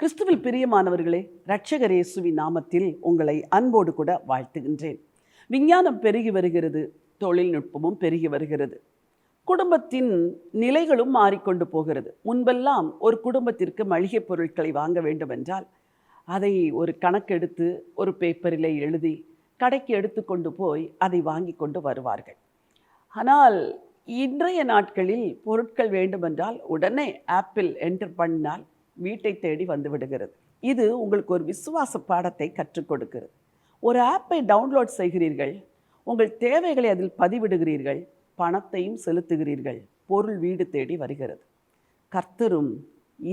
கிறிஸ்துவில் பிரியமானவர்களே ரட்சகர் இயேசுவின் நாமத்தில் உங்களை அன்போடு கூட வாழ்த்துகின்றேன். விஞ்ஞானம் பெருகி வருகிறது தொழில்நுட்பமும் பெருகி வருகிறது. குடும்பத்தின் நிலைகளும் மாறிக்கொண்டு போகிறது. முன்பெல்லாம் ஒரு குடும்பத்திற்கு மளிகை பொருட்களை வாங்க வேண்டுமென்றால் அதை ஒரு கணக்கெடுத்து ஒரு பேப்பரில் எழுதி கடைக்கு எடுத்துக்கொண்டு போய் அதை வாங்கி கொண்டு வருவார்கள். ஆனால் இன்றைய நாட்களில் பொருட்கள் வேண்டுமென்றால் உடனே ஆப்பிள் என்டர் பண்ணால் வீட்டை தேடி வந்து விடுகிறது இது உங்களுக்கு ஒரு விசுவாச பாடத்தை கற்றுக் கொடுக்கிறது. ஒரு ஆப்பை டவுன்லோட் செய்கிறீர்கள். உங்கள் தேவைகளை அதில் பதிவிடுகிறீர்கள். பணத்தையும் செலுத்துகிறீர்கள். பொருள் வீடு தேடி வருகிறது. கர்த்தரும்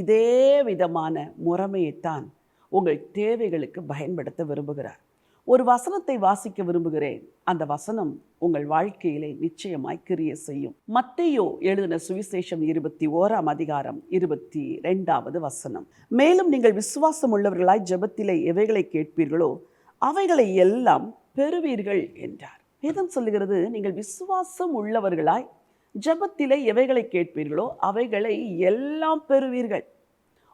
இதே விதமான முறைமையைத்தான் உங்கள் தேவைகளுக்கு பயன்படுத்த விரும்புகிறார். ஒரு வசனத்தை வாசிக்க விரும்புகிறேன். அந்த வசனம் உங்கள் வாழ்க்கையிலே நிச்சயமாய் கிரிய செய்யும். மத்தையோ எழுதின சுவிசேஷம் இருபத்தி ஓராம் அதிகாரம் இருபத்தி ரெண்டாவது வசனம். மேலும் நீங்கள் விசுவாசம் உள்ளவர்களாய் ஜபத்திலே எவைகளை கேட்பீர்களோ அவைகளை எல்லாம் பெறுவீர்கள் என்றார். வேதம் சொல்லுகிறது நீங்கள் விசுவாசம் உள்ளவர்களாய் ஜபத்திலே எவைகளை கேட்பீர்களோ அவைகளை எல்லாம் பெறுவீர்கள்.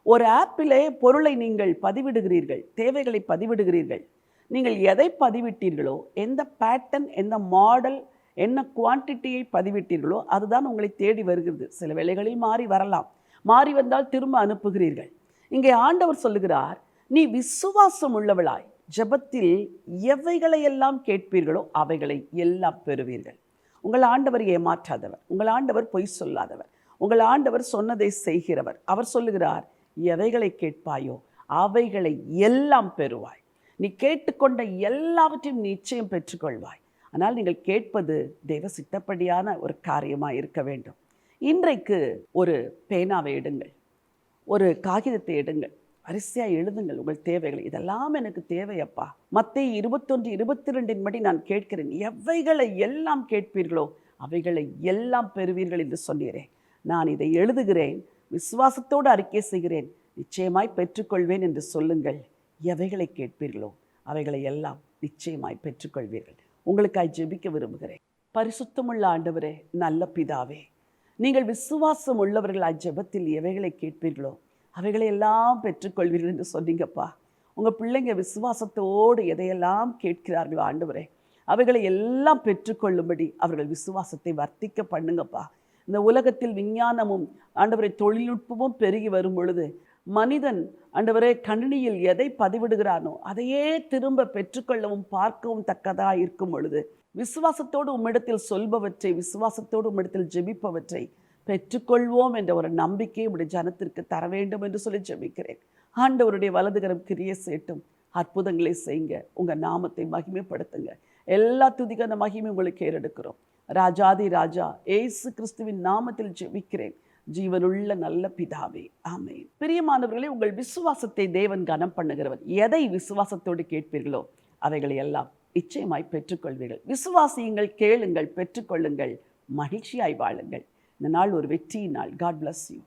ஒரு ஆப்பிலே பொருளை நீங்கள் பதிவிடுகிறீர்கள் தேவைகளை பதிவிடுகிறீர்கள். நீங்கள் எதை பதிவிட்டீர்களோ எந்த பேட்டர்ன் எந்த மாடல் என்ன குவான்டிட்டியை பதிவிட்டீர்களோ அதுதான் உங்களை தேடி வருகிறது. சில வேளைகளில் மாறி வரலாம். மாறி வந்தால் திரும்ப அனுப்புகிறீர்கள். இங்கே ஆண்டவர் சொல்லுகிறார் நீ விசுவாசம் உள்ளவளாய். ஜெபத்தில் எவைகளை எல்லாம் கேட்பீர்களோ அவைகளை எல்லாம் பெறுவீர்கள். உங்கள் ஆண்டவர் ஏமாற்றாதவர். உங்கள் ஆண்டவர் பொய் சொல்லாதவர். உங்கள் ஆண்டவர் சொன்னதை செய்கிறவர். அவர் சொல்லுகிறார் எவைகளை கேட்பாயோ அவைகளை எல்லாம் பெறுவாய். நீ கேட்டுக்கொண்ட எல்லாவற்றையும் நிச்சயம் பெற்றுக்கொள்வாய். ஆனால் நீங்கள் கேட்பது தெய்வ சித்தப்படியான ஒரு காரியமாக இருக்க வேண்டும். இன்றைக்கு ஒரு பேனாவை எடுங்கள். ஒரு காகிதத்தை எடுங்கள். வரிசையாக எழுதுங்கள் உங்கள் தேவைகள். இதெல்லாம் எனக்கு தேவையப்பா. மற்ற இருபத்தொன்று இருபத்தி ரெண்டின் படி நான் கேட்கிறேன். எவைகளை எல்லாம் கேட்பீர்களோ அவைகளை எல்லாம் பெறுவீர்கள் என்று சொன்னீரேன் நான் இதை எழுதுகிறேன். விசுவாசத்தோடு அறிக்கை செய்கிறேன். நிச்சயமாய் பெற்றுக்கொள்வேன் என்று சொல்லுங்கள். எவைகளை கேட்பீர்களோ அவைகளை எல்லாம் நிச்சயமாய் பெற்றுக்கொள்வீர்கள். உங்களுக்காய் ஜெபிக்க விரும்புகிறேன். பரிசுத்தமுள்ள ஆண்டவரே நல்ல பிதாவே நீங்கள் விசுவாசம் உள்ளவர்களாய் ஜெபத்தில் எவைகளை கேட்பீர்களோ அவைகளை எல்லாம் பெற்றுக்கொள்வீர்கள் என்று சொன்னீங்கப்பா. உங்கள் பிள்ளைங்க விசுவாசத்தோடு எதையெல்லாம் கேட்கிறார்களோ ஆண்டவரே அவைகளை எல்லாம் பெற்றுக்கொள்ளும்படி அவர்கள் விசுவாசத்தை வர்த்திக்க பண்ணுங்கப்பா. இந்த உலகத்தில் விஞ்ஞானமும் ஆண்டவரை தொழில்நுட்பமும் பெருகி வரும் பொழுது மனிதன் அண்டவரே கணினியில் எதை பதிவிடுகிறானோ அதையே திரும்ப பெற்றுக்கொள்ளவும் பார்க்கவும் தக்கதாக இருக்கும் பொழுது விசுவாசத்தோடு உம்மிடத்தில் சொல்பவற்றை விசுவாசத்தோடு உம்மிடத்தில் ஜெபிப்பவற்றை பெற்றுக்கொள்வோம் என்ற ஒரு நம்பிக்கையை உடைய ஜனத்திற்கு தர வேண்டும் என்று சொல்லி ஜெபிக்கிறேன். ஆண்டவருடைய வலதுகரம் கிரிய சேட்டும். அற்புதங்களை செய்யுங்க. உங்கள் நாமத்தை மகிமைப்படுத்துங்க. எல்லா துதிக்கான மகிமை உங்களுக்கு ஏறெடுக்கிறோம். ராஜாதி ராஜா ஏசு கிறிஸ்துவின் நாமத்தில் ஜெபிக்கிறேன். ஜீவனுள்ள நல்ல பிதாவே. ஆமே பிரியமானவர்களே உங்கள் விசுவாசத்தை தேவன் கனம் பண்ணுகிறவர். எதை விசுவாசத்தோடு கேட்பீர்களோ அவைகளை எல்லாம் நிச்சயமாய் பெற்றுக்கொள்வீர்கள். விசுவாசியுங்கள் கேளுங்கள் பெற்றுக்கொள்ளுங்கள் மகிழ்ச்சியாய் வாழுங்கள். இந்த நாள் ஒரு வெற்றியின் நாள். God bless you